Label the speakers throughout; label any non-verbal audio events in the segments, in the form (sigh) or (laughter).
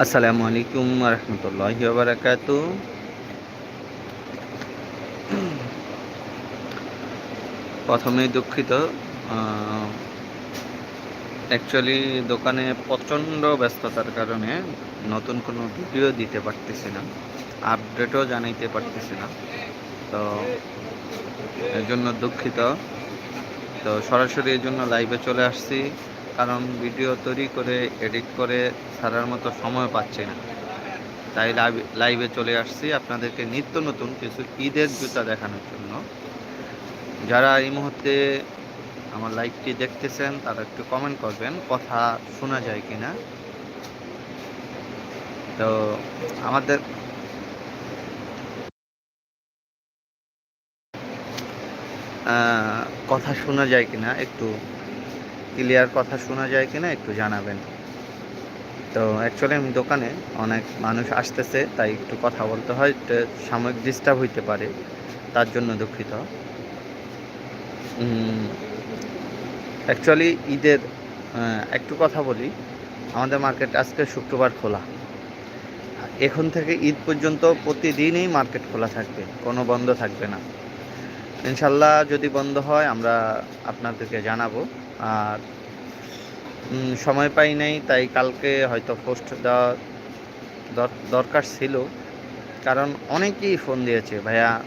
Speaker 1: আসসালামু আলাইকুম রহমতুল্লাহ বারাকাত প্রথমেই দুঃখিত অ্যাকচুয়ালি দোকানে প্রচণ্ড ব্যস্ততার কারণে নতুন কোনো ভিডিও দিতে পারতেছি না আপডেটও জানাইতে পারতেছি না। তো এর জন্য দুঃখিত। তো সরাসরি এর জন্য লাইভে চলে আসছি। কারণ ভিডিও তৈরি করে এডিট করে ছাড়ার মতো সময় পাচ্ছি না। তাই লাইভে চলে আসছি আপনাদেরকে নিত্য নতুন কিছু ঈদের জুতা দেখানোর জন্য। যারা এই মুহূর্তে আমার লাইভটি দেখতেছেন, তারা একটু কমেন্ট করবেন, কথা শোনা যায় কি না তো আমাদের কথা শোনা যায় কিনা একটু ক্লিয়ার কথা শোনা যায় কিনা একটু জানাবেন। তো অ্যাকচুয়ালি আমি দোকানে অনেক মানুষ আসতেছে, তাই একটু কথা বলতে হয় সাময়িক ডিস্টার্ব হইতে পারে, তার জন্য দুঃখিত। অ্যাকচুয়ালি ঈদের একটু কথা বলি। আমাদের মার্কেট আজকে শুক্রবার খোলা। এখন থেকে ঈদ পর্যন্ত প্রতিদিনই মার্কেট খোলা থাকবে, কোনো বন্ধ থাকবে না। ইনশাল্লাহ যদি বন্ধ হয়, আমরা আপনাদেরকে জানাব। আর সময় পাই নাই, তাই কালকে হয়তো পোস্ট দেওয়া দরকার ছিল। কারণ অনেকেই ফোন দিয়েছে, ভাইয়া,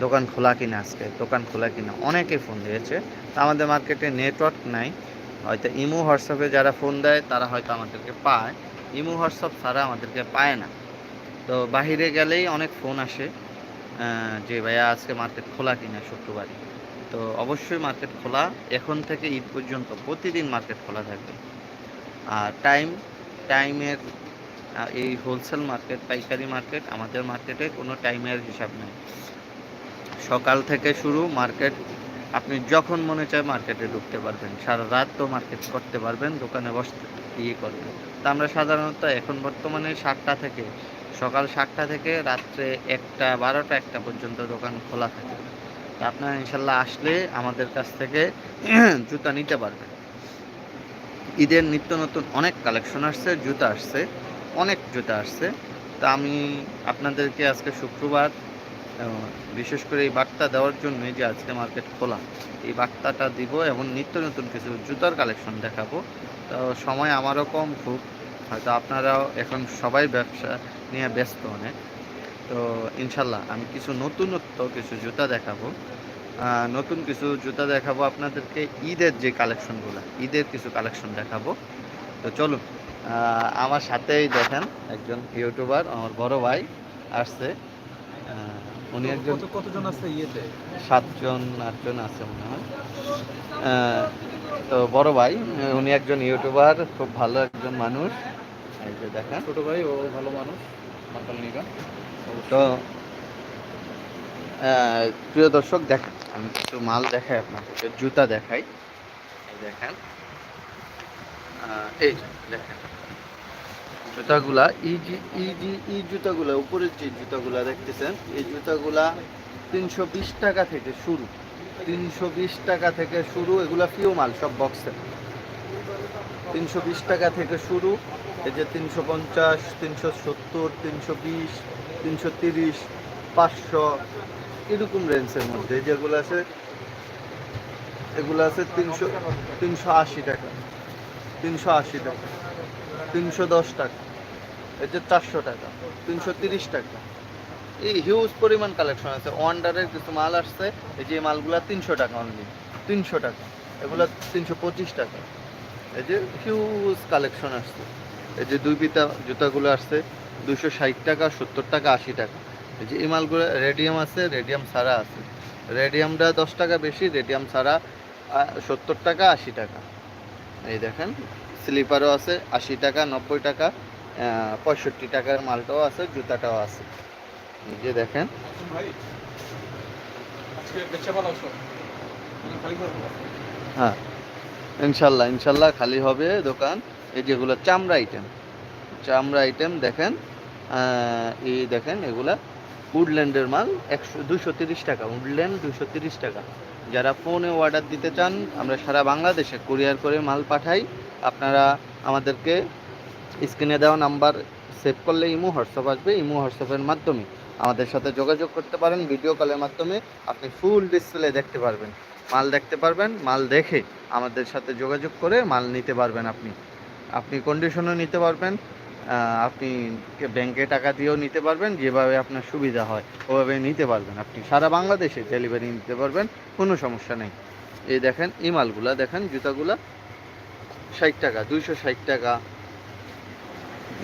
Speaker 1: দোকান খোলা কিনা আজকে? দোকান খোলা কিনা? অনেকেই ফোন দিয়েছে। তা আমাদের মার্কেটে নেটওয়ার্ক নাই। হয়তো ইমো, হোয়াটসঅ্যাপে যারা ফোন দেয়, তারা হয়তো আমাদেরকে পায়। ইমো, হোয়াটসঅ্যাপ ছাড়া আমাদেরকে পায় না। তো বাহিরে গেলেই অনেক ফোন আসে। যে ভাইয়া আজকে মার্কেট খোলা কিনা শুক্রবারই। তো অবশ্যই মার্কেট খোলা, এখন থেকে ঈদ পর্যন্ত প্রতিদিন মার্কেট খোলা থাকবে। আর টাইম টাইমের এই হোলসেল মার্কেট পাইকারি মার্কেট আমাদের মার্কেটে কোনো টাইমের হিসাব নেই। সকাল থেকে শুরু মার্কেট আপনি যখন মনে চায় মার্কেটে ঢুকতে পারবেন। সারা রাত তো মার্কেট করতে পারবেন, দোকানে বসতে ইয়ে করবেন। তা আমরা সাধারণত এখন বর্তমানে সাতটা থেকে সকাল সাতটা থেকে রাত্রে একটা, বারোটা একটা পর্যন্ত দোকান খোলা থাকে। আপনারা ইনশাল্লাহ আসলে আমাদের কাছ থেকে (clears throat) জুতা নিতে পারবেন। ঈদের নিত্য নতুন অনেক কালেকশন আসছে, জুতা আসছে, অনেক জুতা আসছে। তা আমি আপনাদেরকে আজকে শুক্রবার বিশেষ করে এই বার্তা দেওয়ার জন্য যে আজকে মার্কেট খোলা, এই বার্তাটা দিব এবং নিত্য নতুন কিছু জুতার কালেকশন দেখাবো। তো সময় আমারও কম, খুব হয়তো আপনারাও এখন সবাই ব্যবসা নিয়ে ব্যস্ত অনেক। তো ইনশাল্লাহ আমি কিছু নতুনত্ব কিছু জুতা দেখাবো। নতুন কিছু জুতা দেখাবো আপনাদেরকে। ঈদের যে কালেকশনগুলো ঈদের কিছু কালেকশন দেখাবো। তো চলুন আমার সাথেই দেখেন একজন ইউটিউবার আমার বড় ভাই আসছে। উনি একজন
Speaker 2: কতজন আছে ইয়েতে?
Speaker 1: সাতজন আটজন আছে মনে হয়। তো বড় ভাই উনি একজন ইউটিউবার খুব ভালো একজন মানুষ। এই যে দেখেন।
Speaker 2: ছোট ভাই ও ভালো মানুষ মাতাল নিগা
Speaker 1: তো প্রিয় দর্শক দেখেন আমি কিছু মাল দেখাই আপনাদেরকে জুতা দেখাই। দেখেন। এই দেখেন। জুতাগুলা এই যে এই যে এই জুতাগুলা উপরের যে জুতাগুলা দেখতেছেন এই জুতাগুলা তিনশো বিশ টাকা থেকে শুরু। তিনশো বিশ টাকা থেকে শুরু এগুলা ফিও মাল সব বক্সে তিনশো বিশ টাকা থেকে শুরু এই যে তিনশো পঞ্চাশ, তিনশো সত্তর, তিনশো বিশ, তিনশো তিরিশ, পাঁচশো, এরকম রেঞ্জের মধ্যে। যেগুলো আছে, এগুলো আছে তিনশো তিনশো আশি টাকা। তিনশো আশি টাকা। তিনশো দশ টাকা। এই যে চারশো টাকা। তিনশো তিরিশ টাকা। এই হিউজ পরিমাণ কালেকশন আছে। ওয়ান্ডারের কিছু মাল আসছে। এই যে মালগুলো তিনশো টাকা অনলি তিনশো টাকা। এগুলো তিনশো পঁচিশ টাকা। এই যে হিউজ কালেকশন আসছে। এই যে দুই পিতা জুতাগুলো আসছে দুশো ষাট টাকা সত্তর টাকা আশি টাকা। এই যে এই মালগুলো রেডিয়াম আছে রেডিয়াম ছাড়া আছে। রেডিয়ামটা দশ টাকা বেশি রেডিয়াম ছাড়া সত্তর টাকা আশি টাকা। এই দেখেন স্লিপারও আছে আশি টাকা নব্বই টাকা পঁয়ষট্টি টাকার মালটাও আছে জুতাটাও আছে। এই যে দেখেন। হ্যাঁ। ইনশাল্লাহ ইনশাল্লাহ খালি হবে দোকান। এই যেগুলো চামড়া আইটেম চামড়া আইটেম দেখেন এই দেখেন এগুলা উডল্যান্ডের মাল একশো দুশো তিরিশ টাকা উডল্যান্ড দুশো তিরিশ টাকা। যারা ফোনে অর্ডার দিতে চান, আমরা সারা বাংলাদেশে কুরিয়ার করে মাল পাঠাই। আপনারা আমাদেরকে স্ক্রিনে দেওয়া নাম্বার সেভ করলে ইমো, হোয়াটসঅ্যাপ আসবে। ইমো হোয়াটসঅ্যাপের মাধ্যমে আমাদের সাথে যোগাযোগ করতে পারেন ভিডিও কলের মাধ্যমে আপনি ফুল ডিসপ্লে দেখতে পারবেন। মাল দেখতে পারবেন, মাল দেখে আমাদের সাথে যোগাযোগ করে মাল নিতে পারবেন আপনি। আপনি কন্ডিশনও নিতে পারবেন আপনি ব্যাংকে টাকা দিয়েও নিতে পারবেন, যেভাবে আপনার সুবিধা হয়, ওভাবে নিতে পারবেন। আপনি সারা বাংলাদেশে ডেলিভারি নিতে পারবেন, কোনো সমস্যা নেই। এই দেখেন, এই মালগুলা দেখেন, জুতাগুলা, ষাট টাকা, দুইশো ষাট টাকা।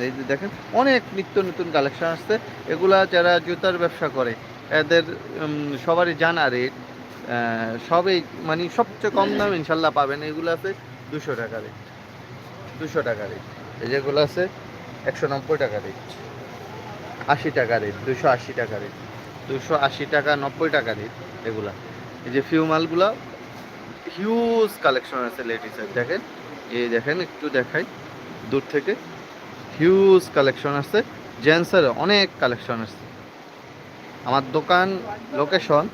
Speaker 1: এই যে দেখেন, অনেক নিত্য নতুন কালেকশন আসছে। এগুলা যারা জুতার ব্যবসা করে, এদের সবারই জানা রেট সবই মানে সবচেয়ে কম দাম ইনশাল্লাহ পাবেন। এগুলো আছে দুশো টাকা রেট দুশো টাকা রেট এই যেগুলো আছে, একশো নব্বই টাকা রেট আশি টাকা রেট দুশো আশি টাকা রেট দুশো আশি টাকা, নব্বই টাকা রেট এগুলা। এই যে ফিউ মালগুলা হিউজ কালেকশন আছে লেডিসের দেখেন, এই দেখেন, একটু দেখাই। দূর থেকে হিউজ কালেকশন আছে। জেন্টসের অনেক কালেকশন আছে। আমার দোকান location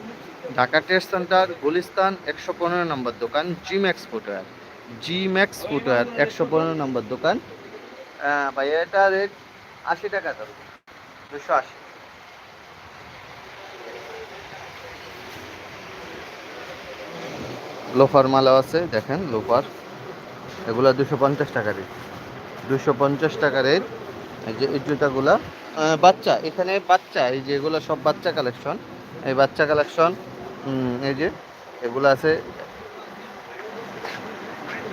Speaker 1: Dhaka trade centre Gulistan, একশো পনেরো নম্বর দোকান Jim footwear G max footwear একশো পনেরো নম্বর দোকান। আহ, ভাইয়া এটা রেট আশি টাকা ধরুন দুশো আশি। লোফার মালাও আছে দেখেন লোফার। এগুলো দুশো পঞ্চাশ টাকা রেট দুশো পঞ্চাশ টাকা রেট এই যে এই জুতাগুলা। বাচ্চা এখানে বাচ্চা এই যে এগুলো সব বাচ্চা কালেকশন এই বাচ্চা কালেকশন এই যে এগুলো আছে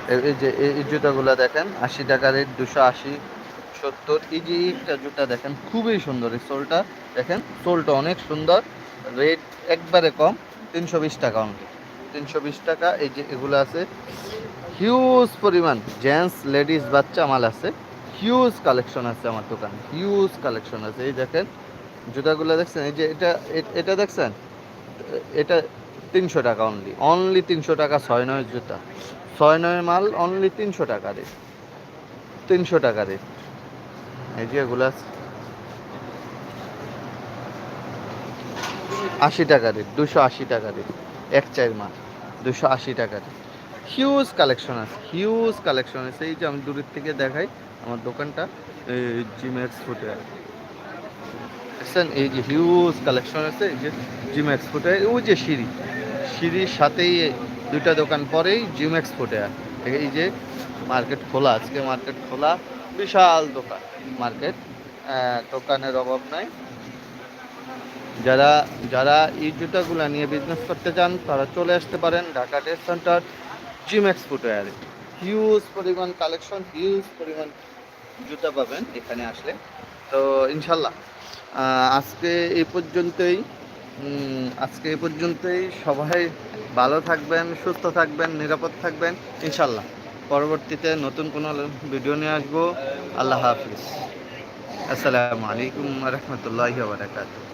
Speaker 1: এই- যে, এই জুতাগুলা দেখেন, আশি টাকা রেট দুশো আশি সত্তর। এই যে একটা জুতা দেখেন, খুবই সুন্দর এই সোলটা। দেখেন, সোলটা অনেক সুন্দর। রেট একবারে কম, তিনশো বিশ টাকা অনলি তিনশো বিশ টাকা, এই যে এগুলো আছে। হিউজ পরিমাণ জেন্টস লেডিস বাচ্চা মাল আছে। হিউজ কালেকশন আছে আমার দোকানে হিউজ কালেকশন আছে। এই দেখেন, জুতাগুলো দেখছেন? এই যে, এটা এটা দেখছেন? এটা তিনশো টাকা অনলি অনলি তিনশো টাকা ছয় নয় জুতা। ছয় নয় মাল অনলি তিনশো টাকা রেট তিনশো টাকা রেট এই যে আশি টাকা রেট দুশো আশি টাকা রেট এক চার মাল, দুশো আশি টাকা রেট হিউজ কালেকশন আছে হিউজ কালেকশন আছে। এই যে আমি দূরের থেকে দেখাই আমার দোকানটা জিম্যাক্স ফুটওয়্যার দেখছেন? এই যে হিউজ কালেকশন আছে, এই যে জিম্যাক্স ফুটওয়্যার ওই যে সিঁড়ি। সিঁড়ির সাথেই দুইটা দোকান পরেই জিম্যাক্স ফুটওয়্যার এই যে মার্কেট খোলা, আজকে মার্কেট খোলা, বিশাল দোকান। মার্কেট দোকানের অভাব নাই। যারা যারা এই জুতাগুলো নিয়ে বিজনেস করতে চান, তারা চলে আসতে পারেন ঢাকা টেস্ট সেন্টার জিম্যাক্স ফুটওয়্যারে হিউজ পরিমাণ কালেকশন হিউজ পরিমাণ জুতা পাবেন এখানে আসলে। তো ইনশাল্লাহ আজকে এই পর্যন্তই। আজকে এ পর্যন্তই। সবাই ভালো থাকবেন, সুস্থ থাকবেন, নিরাপদ থাকবেন। ইনশাল্লাহ পরবর্তীতে নতুন কোনো ভিডিও নিয়ে আসব। আল্লাহ হাফিজ। আসসালামু আলাইকুম রহমতুল্লাহ বারাকাতুহ।